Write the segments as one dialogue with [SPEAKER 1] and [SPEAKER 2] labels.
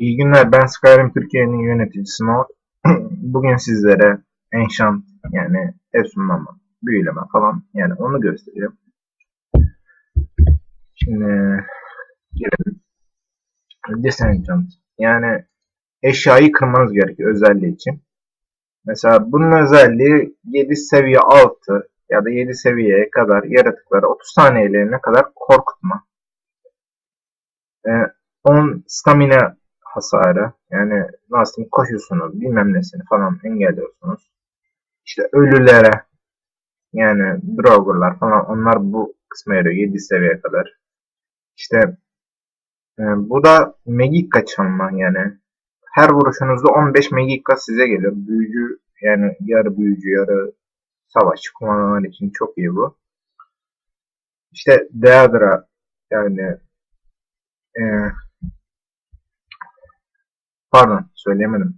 [SPEAKER 1] İyi günler, ben Skyrim Türkiye'nin yöneticisi Noor. Bugün sizlere enchant yani ev sunmama, büyüleme falan yani onu göstereceğim. Şimdi girelim. Disenchant yani eşyayı kırmanız gerekiyor özelliği için. Mesela bunun özelliği 7 seviye altı ya da 7 seviyeye kadar yaratıkları 30 saniyelerine kadar korkutma. Ee, 10 stamina hasarı yani nasıl diyeyim, koşusunuz bilmem nesini falan engelliyorsunuz. İşte ölülere yani Draugur'lar falan onlar bu kısma yarıyor 7 seviyeye kadar. İşte e, bu da Megikka çalma yani her vuruşunuzda 15 Megikka size geliyor. Büyücü yani yarı büyücü yarı savaşçı kullananlar için çok iyi bu. İşte Deadra yani e, pardon söyleyemedim.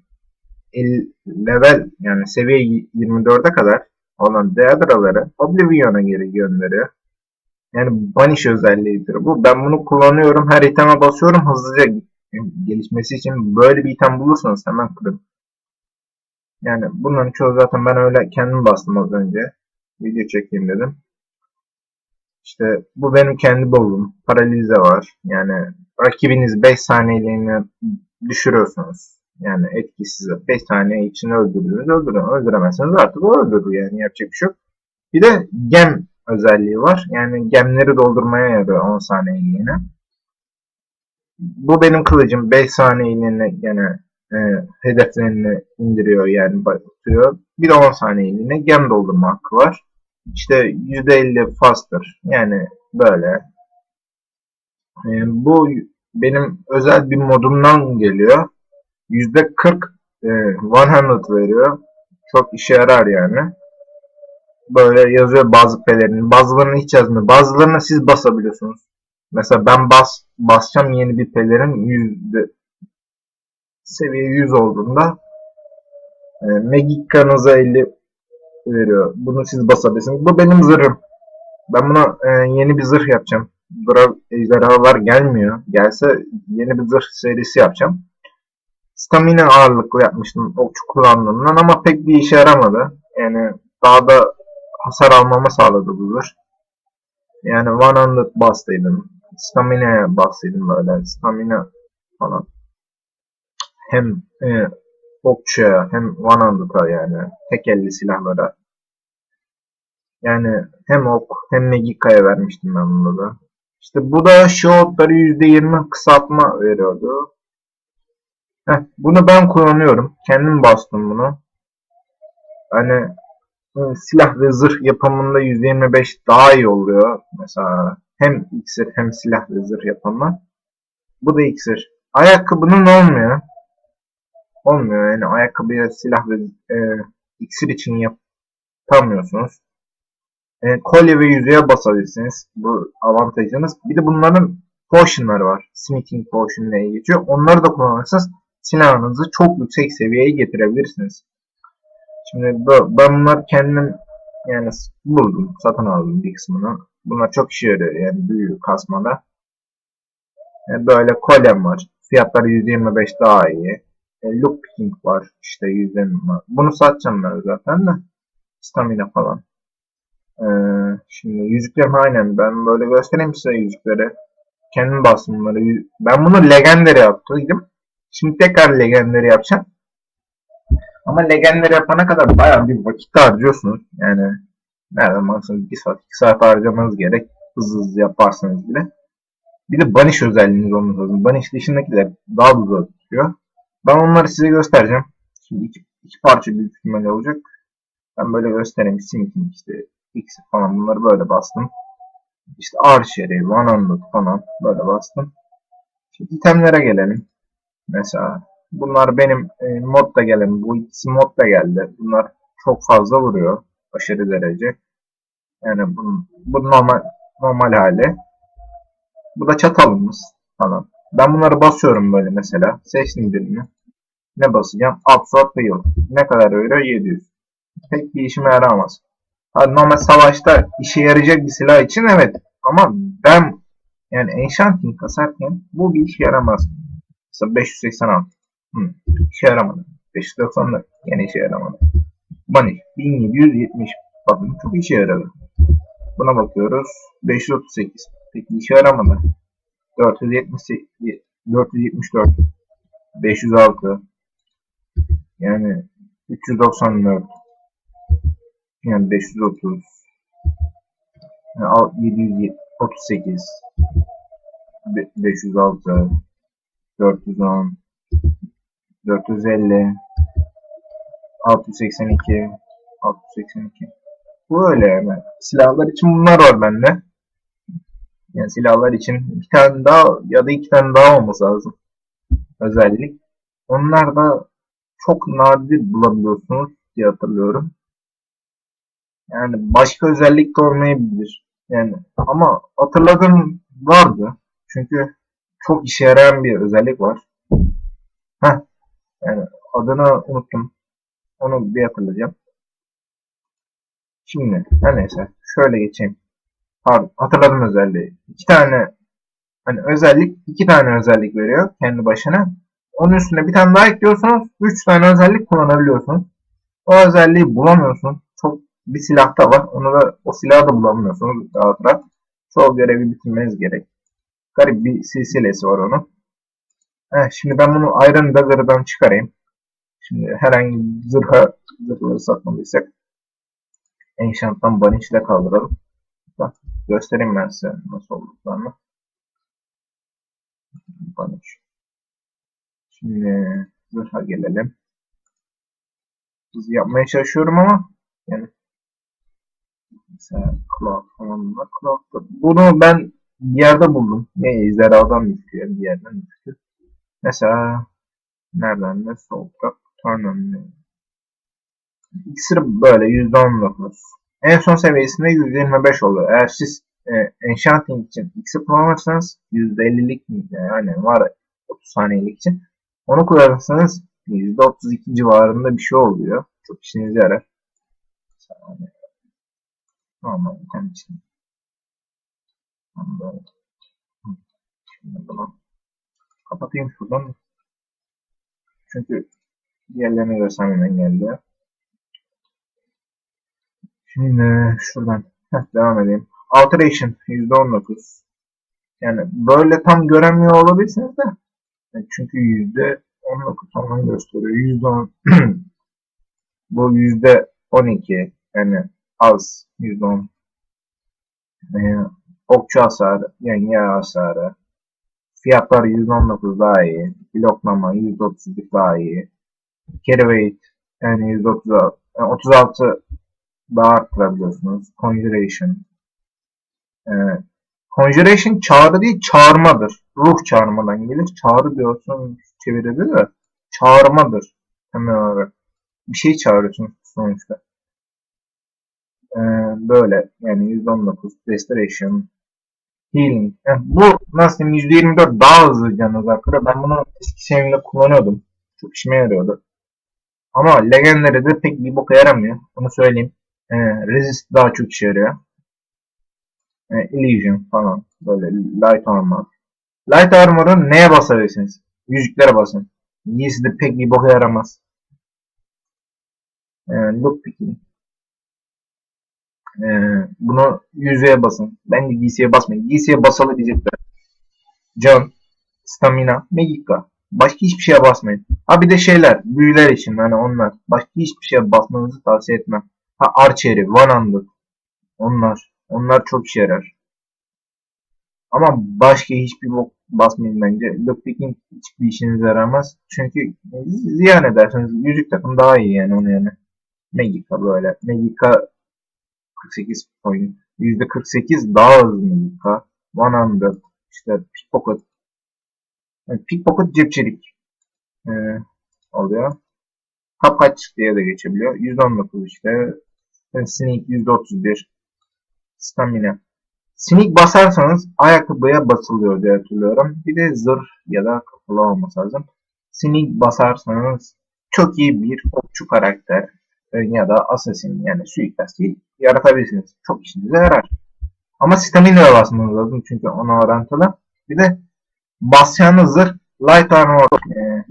[SPEAKER 1] El, level yani seviye 24'e kadar olan Deadra'ları Oblivion'a geri gönderiyor. Yani banish özelliğidir bu. Ben bunu kullanıyorum. Her iteme basıyorum. Hızlıca gelişmesi için böyle bir item bulursanız hemen kırın. Yani bunların çoğu zaten ben öyle kendim bastım az önce. Video çekeyim dedim. İşte bu benim kendi bolum. Paralize var. Yani rakibiniz 5 saniyeliğine düşürüyorsunuz. Yani etkisiz 5 saniye içinde öldürdünüz. Öldürün. Öldüremezseniz artık o öldürür yani yapacak bir şey yok. Bir de gem özelliği var. Yani gemleri doldurmaya yarıyor 10 saniyeliğine. Bu benim kılıcım 5 saniyeliğine gene e, hedeflerini indiriyor yani batıyor. Bir de 10 saniyeliğine gem doldurma hakkı var. İşte %50 faster yani böyle. E, bu benim özel bir modumdan geliyor. %40 e, 100 veriyor. Çok işe yarar yani. Böyle yazıyor bazı pelerin. Bazılarını hiç yazmıyor. Bazılarını siz basabiliyorsunuz. Mesela ben bas basacağım yeni bir pelerin yüzde seviye 100 olduğunda e, Magickan'ıza 50 veriyor. Bunu siz basabilirsiniz. Bu benim zırhım. Ben buna e, yeni bir zırh yapacağım. Drav ejderhalar gelmiyor. Gelse yeni bir zırh serisi yapacağım. Stamina ağırlıklı yapmıştım okçu kullandığımdan ama pek bir işe yaramadı. Yani daha da hasar almamı sağladı bu zırh. Yani 100 bastıydım. Stamina'ya bastıydım böyle. Stamina falan. Hem e, okçuya hem 100'a yani tek elli silahlara. Yani hem ok hem Megika'ya vermiştim ben bunu da. İşte bu da shield'ları %20 kısaltma veriyordu. Heh, bunu ben kullanıyorum. Kendim bastım bunu. Hani silah ve zırh yapımında %25 daha iyi oluyor. Mesela hem iksir hem silah ve zırh yapımı. Bu da iksir. Ayakkabının olmuyor. Olmuyor yani ayakkabıya silah ve e, iksir için yapamıyorsunuz. E, kolye ve yüzüğe basabilirsiniz. Bu avantajınız. Bir de bunların potionları var. Smithing potion diye geçiyor. Onları da kullanırsanız silahınızı çok yüksek seviyeye getirebilirsiniz. Şimdi ben bunlar kendim yani buldum, satın aldım bir kısmını. Bunlar çok işe yarıyor yani büyük kasmada. Yani böyle kolyem var. Fiyatları 125 daha iyi. E, look picking var. İşte 120 var. Bunu satacağım ben zaten de. Stamina falan. Ee, şimdi yüzüklerim aynen. Ben böyle göstereyim size yüzükleri. Kendim bastım bunları. Ben bunu legendary yaptıydım. Şimdi tekrar legendary yapacağım. Ama legendary yapana kadar bayağı bir vakit harcıyorsunuz. Yani nereden baksanız 2 saat 2 saat harcamanız gerek. Hızlı hızlı yaparsanız bile. Bir de banish özelliğiniz olması lazım. Banish dışındakiler daha hızlı tutuyor. Ben onları size göstereceğim. Şimdi iki, iki parça büyük ihtimalle olacak. Ben böyle göstereyim. Simkin işte X falan bunları böyle bastım. İşte Archer'i, One falan böyle bastım. Şimdi itemlere gelelim. Mesela bunlar benim e, modda gelen, bu ikisi modda geldi. Bunlar çok fazla vuruyor. Aşırı derece. Yani bu, bu normal normal hali. Bu da çatalımız falan. Ben bunları basıyorum böyle mesela. Seçtim birini. Ne basacağım? Absorb Heal. Ne kadar öyle? 700. Pek bir işime yaramaz. Hadi normal savaşta işe yarayacak bir silah için evet. Ama ben yani Enchanting kasarken bu bir işe yaramaz. Mesela 586. Hı. İşe yaramadı. 594. Yine işe yaramadı. Bunny 1770. Bakın çok işe yaradı. Buna bakıyoruz. 538. Peki işe yaramadı. 478, 474. 506. Yani 394. Yani 530. Yani al- 738. Be- 506. 410. 450. 682. 682. Bu öyle yani. Silahlar için bunlar var bende. Yani silahlar için bir tane daha ya da iki tane daha olması lazım. Özellik. Onlar da çok nadir bulabiliyorsunuz diye hatırlıyorum. Yani başka özellik de olmayabilir. Yani ama hatırladığım vardı. Çünkü çok işe yarayan bir özellik var. Heh. Yani adını unuttum. Onu bir hatırlayacağım. Şimdi her neyse şöyle geçeyim. Pardon, hatırladım özelliği. İki tane hani özellik iki tane özellik veriyor kendi başına. Onun üstüne bir tane daha ekliyorsunuz. Üç tane özellik kullanabiliyorsunuz. O özelliği bulamıyorsun. Bir silahta var. Onu da o silahı da bulamıyorsunuz rahat rahat. Çoğu görevi bitirmeniz gerek. Garip bir silsilesi var onun. Heh, şimdi ben bunu Iron Dagger'dan çıkarayım. Şimdi herhangi bir zırha, zırhları satmalıysak Ancient'tan Banish ile kaldıralım. Bak, göstereyim ben size nasıl olduklarını. Banish. Şimdi zırha gelelim. Hızlı yapmaya çalışıyorum ama yani mesela Cloud falan var. Cloud'da. Bunu ben bir yerde buldum. Ne Zera'dan düştü yani bir yerden düştü. Mesela nereden de sol taraf turn İkisi böyle %19. En son seviyesinde %25 oluyor. Eğer siz e, Enchanting için X'i kullanırsanız %50'lik yani var 30 saniyelik için onu kullanırsanız %32 civarında bir şey oluyor. Çok işinize yarar. Yani, normal tane için. Böyle. Şimdi bunu kapatayım şuradan. Çünkü diğerlerini göstermeden geldi. Şimdi şuradan Heh, devam edeyim. Alteration %19. Yani böyle tam göremiyor olabilirsiniz de. Yani çünkü %19 falan gösteriyor. %10 bu %12 yani az %10 ee, okçu hasarı yani yer hasarı fiyatlar %19 daha iyi bloklama %32 daha iyi carry weight yani %36 yani 36 daha arttırabiliyorsunuz. Conjuration. Ee, conjuration çağrı değil çağırmadır. Ruh çağırmadan gelir. Çağrı diyorsun çeviride de çağırmadır. Hemen olarak. Bir şey çağırıyorsunuz sonuçta. Ee, böyle yani %19 restoration healing. Yani bu nasıl diyeyim %24 daha hızlı canınız arkadaşlar. Ben bunu eski sevimde kullanıyordum. Çok işime yarıyordu. Ama legendlere de pek bir boka yaramıyor. Bunu söyleyeyim. E, resist daha çok işe yarıyor. E, illusion falan. Böyle light armor. Light armor'ı neye basabilirsiniz? Yüzüklere basın. Giysi de pek bir boka yaramaz. E, look picking. E, bunu yüzeye basın. Bence giysiye basmayın. Giysiye basalı diyecekler. Can, stamina, megika. Başka hiçbir şeye basmayın. Ha bir de şeyler, büyüler için hani onlar. Başka hiçbir şeye basmanızı tavsiye etmem. Ha Archer'i, One Onlar. Onlar çok işe yarar. Ama başka hiçbir bok basmayın bence. Lockpicking hiçbir işinize yaramaz. Çünkü ziyan ederseniz yüzük takım daha iyi yani onu yani. Magica böyle. Magica 48 point. %48 daha hızlı Magica. 100 işte pickpocket. Yani pickpocket cepçilik ee, oluyor. Kapkaç diye de geçebiliyor. %19 işte. Sneak %31. Stamina. Sneak basarsanız ayakkabıya basılıyor diye hatırlıyorum. Bir de zırh ya da kapalı olması lazım. Sneak basarsanız çok iyi bir okçu karakter e, ya da assassin yani suikastçı yaratabilirsiniz. Çok işinize yarar. Ama stamina'ya basmanız lazım çünkü ona orantılı. Bir de basacağınız zırh Light Armor e,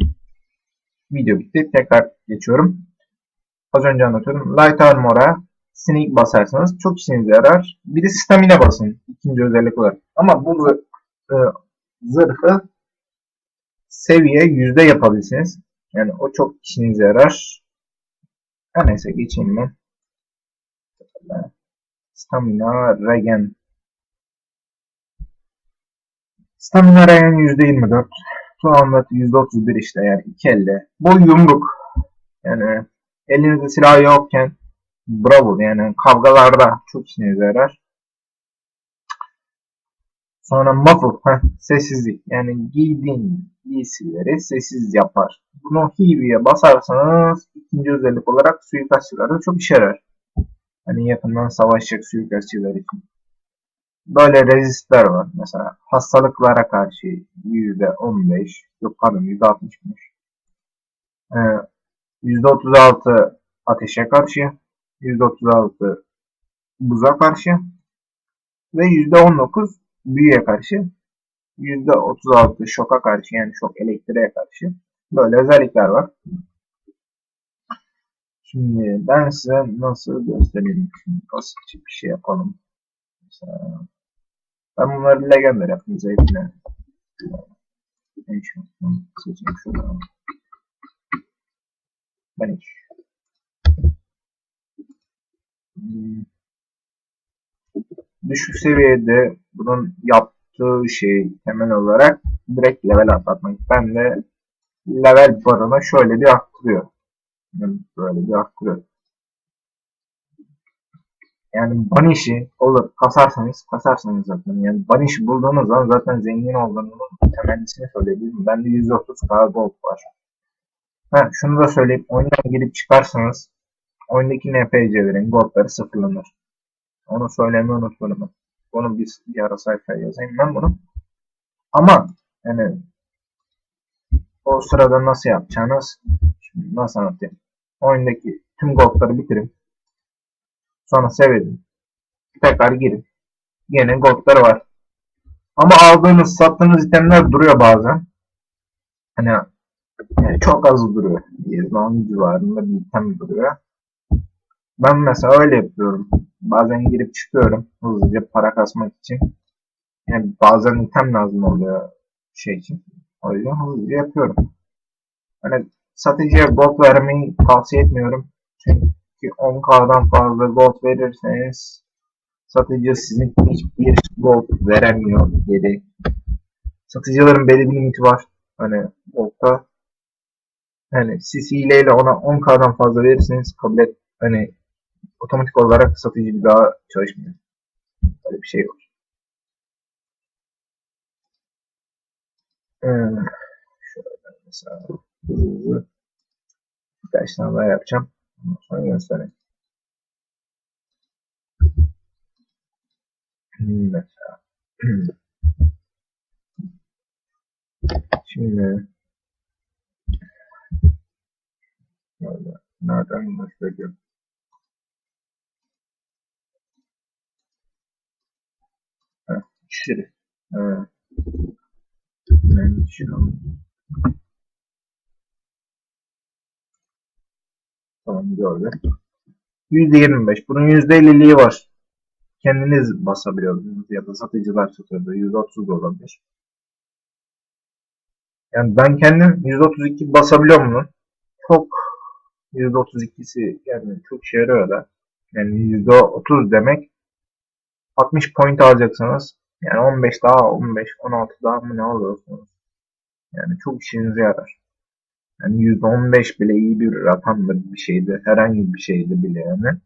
[SPEAKER 1] video bitti. Tekrar geçiyorum. Az önce anlatıyorum. Light Armor'a Sneak basarsanız çok işinize yarar. Bir de Stamina basın. ikinci özellik olarak. Ama bu e, zırhı seviye yüzde yapabilirsiniz. Yani o çok işinize yarar. Her neyse geçeyim ben. Stamina Regen. Stamina Regen %24. Tuğanlat %31 işte yani iki elle. Boy yumruk. Yani elinizde silah yokken bravo yani kavgalarda çok işinize yarar. Sonra muffle, heh, sessizlik. Yani giydiğin giysileri sessiz yapar. Bunu Hivi'ye basarsanız ikinci özellik olarak suikastçılarda çok işe yarar. Hani yakından savaşacak suikastçılar için. Böyle rezistler var mesela. Hastalıklara karşı %15, yok pardon %60'mış. Ee, %36 ateşe karşı, %36 buza karşı ve %19 büyüye karşı, %36 şoka karşı yani şok elektriğe karşı böyle özellikler var. Şimdi ben size nasıl göstereyim? Şimdi basitçe bir şey yapalım. Mesela ben bunları legender yaptım zeytine. Ben şu seçeyim şuradan. Ben hiç. Hmm. Düşük seviyede bunun yaptığı şey temel olarak direkt level atlatmak. Ben de level barına şöyle bir arttırıyor. Böyle bir arttırıyor. Yani banish'i olur kasarsanız kasarsanız zaten yani banish bulduğunuz zaman zaten zengin olduğunun temennisini söyleyebilirim. Bende 130k gold var. Ha, şunu da söyleyeyim. Oyuna girip çıkarsanız oyundaki NPC'lerin goldları sıfırlanır. Onu söylemeyi unutmadım. Bunu bir, bir ara sayfaya yazayım ben bunu. Ama yani o sırada nasıl yapacağınız nasıl anlatayım. Oyundaki tüm goldları bitirin. Sonra sevedin. Tekrar girin. Yine goldları var. Ama aldığınız, sattığınız itemler duruyor bazen. Hani çok az duruyor. 20 civarında bir item duruyor. Ben mesela öyle yapıyorum. Bazen girip çıkıyorum hızlıca para kasmak için. Yani bazen item lazım oluyor şey için. O yüzden hızlıca yapıyorum. Hani satıcıya gold vermeyi tavsiye etmiyorum. Çünkü 10k'dan fazla gold verirseniz satıcı sizin hiçbir gold veremiyor dedi. Satıcıların belli bir limiti var. Hani gold'da hani siz hileyle ona 10k'dan fazla verirseniz kabul et hani otomatik olarak satıcı bir daha çalışmıyor. Böyle bir şey var. Hmm. Şöyle mesela birkaç tane daha yapacağım. Ondan sonra göstereyim. Hmm, mesela Şimdi nereden başlayacağım? Şiri. Evet. Ben şu Tamam gördüm. %25. Bunun %50'liği var. Kendiniz basabiliyorsunuz ya da satıcılar satıyordu. %30 da olabilir. Yani ben kendim %32 basabiliyorum bunu. Çok %32'si yani çok işe yarıyor da. Yani %30 demek 60 point alacaksınız. Yani 15 daha 15 16 daha mı ne alıyorsunuz? Yani çok işinize yarar. Yani %15 bile iyi bir rakamdır bir şeydi. Herhangi bir şeydi bile yani.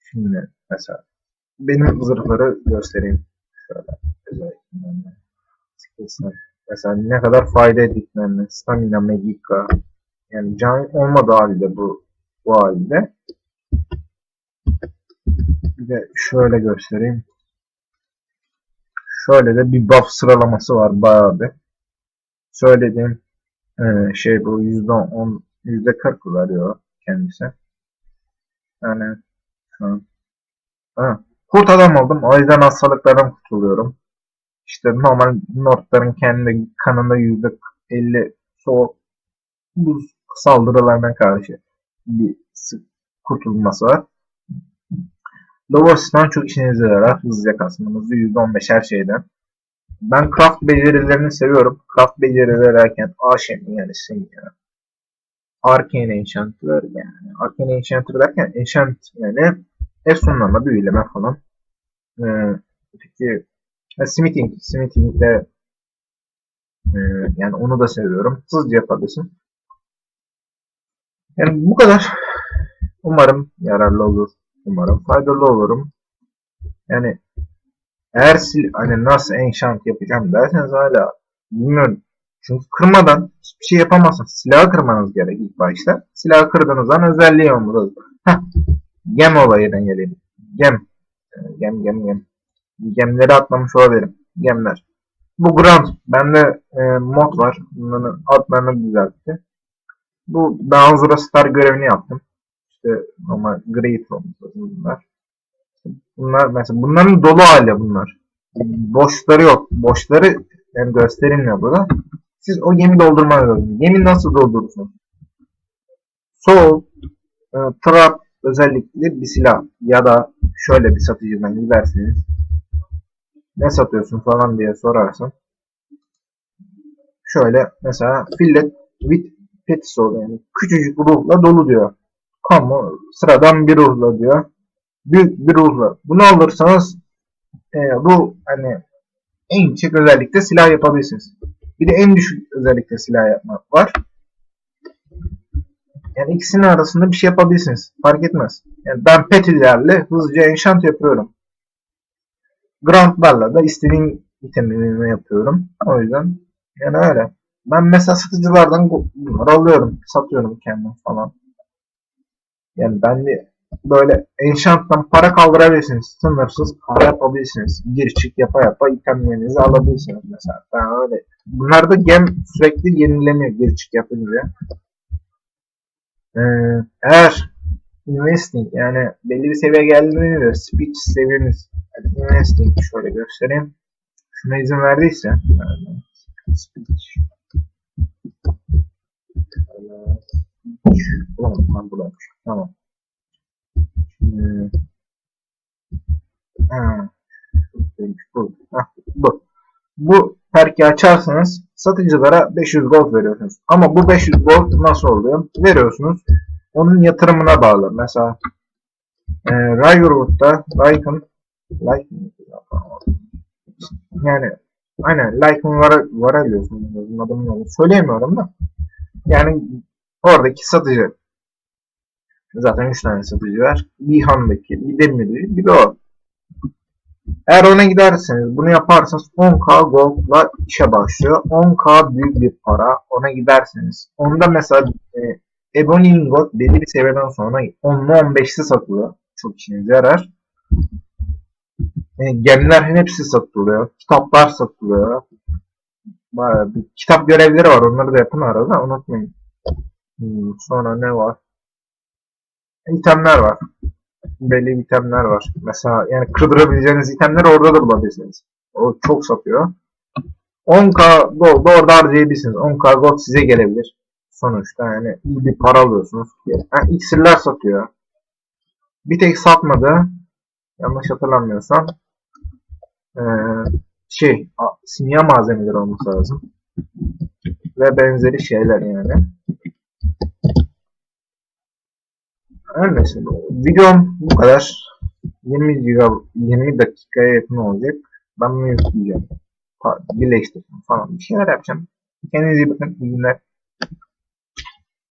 [SPEAKER 1] Şimdi mesela benim zırhları göstereyim. Şöyle özellikle. Mesela ne kadar fayda ettiklerini. Stamina, Magica. Yani can olmadığı halde bu bu halde. Bir de şöyle göstereyim. Şöyle de bir buff sıralaması var bayağı bir. Söylediğim e, şey bu %10 %40 veriyor kendisi. Yani şu an. Ha, kurt adam oldum. O yüzden hastalıklardan kurtuluyorum. işte normal Nordların kendi kanında %50 soğuk buz saldırılarına karşı bir kurtulması var. Lowers'tan çok işinize yarar. Hızlıca kasmanızı %15 her şeyden. Ben craft becerilerini seviyorum. Craft becerileri derken Aşemi yani şey ya. Arcane Enchanter yani. Arcane Enchanter derken Enchant yani efsunlama, büyüleme falan. Ee, peki ha, Smithing. Smithing de e, yani onu da seviyorum. Hızlıca yapabilirsin. Yani bu kadar. Umarım yararlı olur. Umarım faydalı olurum. Yani eğer sil hani nasıl enchant yapacağım derseniz hala bilmiyorum. Çünkü kırmadan hiçbir şey yapamazsınız. Silahı kırmanız gerek ilk başta. Silahı kırdığınız zaman özelliği olmalı. Heh. Gem olayından gelelim. Gem. Ee, Gem gem gem. Gemleri atlamış olabilirim. Gemler. Bu Grant. Bende e, mod var. Bunların adlarını düzeltti. Bu daha Zura Star görevini yaptım. İşte normal Great lazım bunlar. Bunlar mesela bunların dolu hali bunlar. Boşları yok. Boşları yani gösterilmiyor burada. Siz o gemi doldurmanız lazım. Gemi nasıl doldurursunuz? Soul, e, trap özellikle bir silah ya da şöyle bir satıcıdan giderseniz ne satıyorsun falan diye sorarsın. Şöyle mesela fillet with petisol yani küçücük ruhla dolu diyor. Kamu sıradan bir ruhla diyor. Büyük bir ruhla. Bunu alırsanız e, bu hani en yüksek özellikle silah yapabilirsiniz. Bir de en düşük özellikle silah yapmak var. Yani ikisinin arasında bir şey yapabilirsiniz. Fark etmez. Yani ben petilerle hızlıca enchant yapıyorum. Grantlarla da istediğim itemimi yapıyorum. O yüzden yani öyle. Ben mesela satıcılardan bunları alıyorum. Satıyorum kendim falan. Yani ben de böyle enchant'tan para kaldırabilirsiniz. Sınırsız para yapabilirsiniz. Gir çık yapa yapa itemlerinizi alabilirsiniz mesela. Ben öyle. Bunlar da gem sürekli yenileniyor gir çık yapınca. Ee, eğer investing yani belli bir seviye geldiğinde speech seviyeniz yani investing şöyle göstereyim. Şuna izin verdiyse speech Ulan ben buradaymış. Tamam. Şimdi ha, bu. Bu. Perki açarsanız satıcılara 500 gold veriyorsunuz. Ama bu 500 gold nasıl oluyor? Veriyorsunuz. Onun yatırımına bağlı. Mesela e, Ryerwood'da Lycan Lycan yani aynen Lycan var, var alıyorsunuz. Adını söyleyemiyorum da. Yani oradaki satıcı zaten 3 tane satıcı var. Bir Han'daki, bir Demirci, bir de o. Eğer ona giderseniz bunu yaparsanız 10k gold'la işe başlıyor. 10k büyük bir para. Ona giderseniz. Onda mesela e, Ebony Ingot belli bir seviyeden sonra 10'lu 15'li satılıyor. Çok işinize yarar. E, gemlerin hepsi satılıyor. Kitaplar satılıyor. Bayağı bir kitap görevleri var. Onları da yapın arada. Unutmayın. Hmm, sonra ne var? İtemler var belli itemler var. Mesela yani kırdırabileceğiniz itemleri orada da bulabilirsiniz. O çok satıyor. 10k gold orada harcayabilirsiniz. 10k gold size gelebilir. Sonuçta yani iyi bir para alıyorsunuz. Yani iksirler satıyor. Bir tek satmadı. Yanlış hatırlamıyorsam. Ee, şey, simya malzemeleri olması lazım. Ve benzeri şeyler yani. Her neyse. Videom bu kadar. 20 GB, 20 dakikaya yakın olacak. Ben bunu yükleyeceğim. Birleştirdim falan. Bir şeyler yapacağım. Kendinize iyi bakın. İyi günler.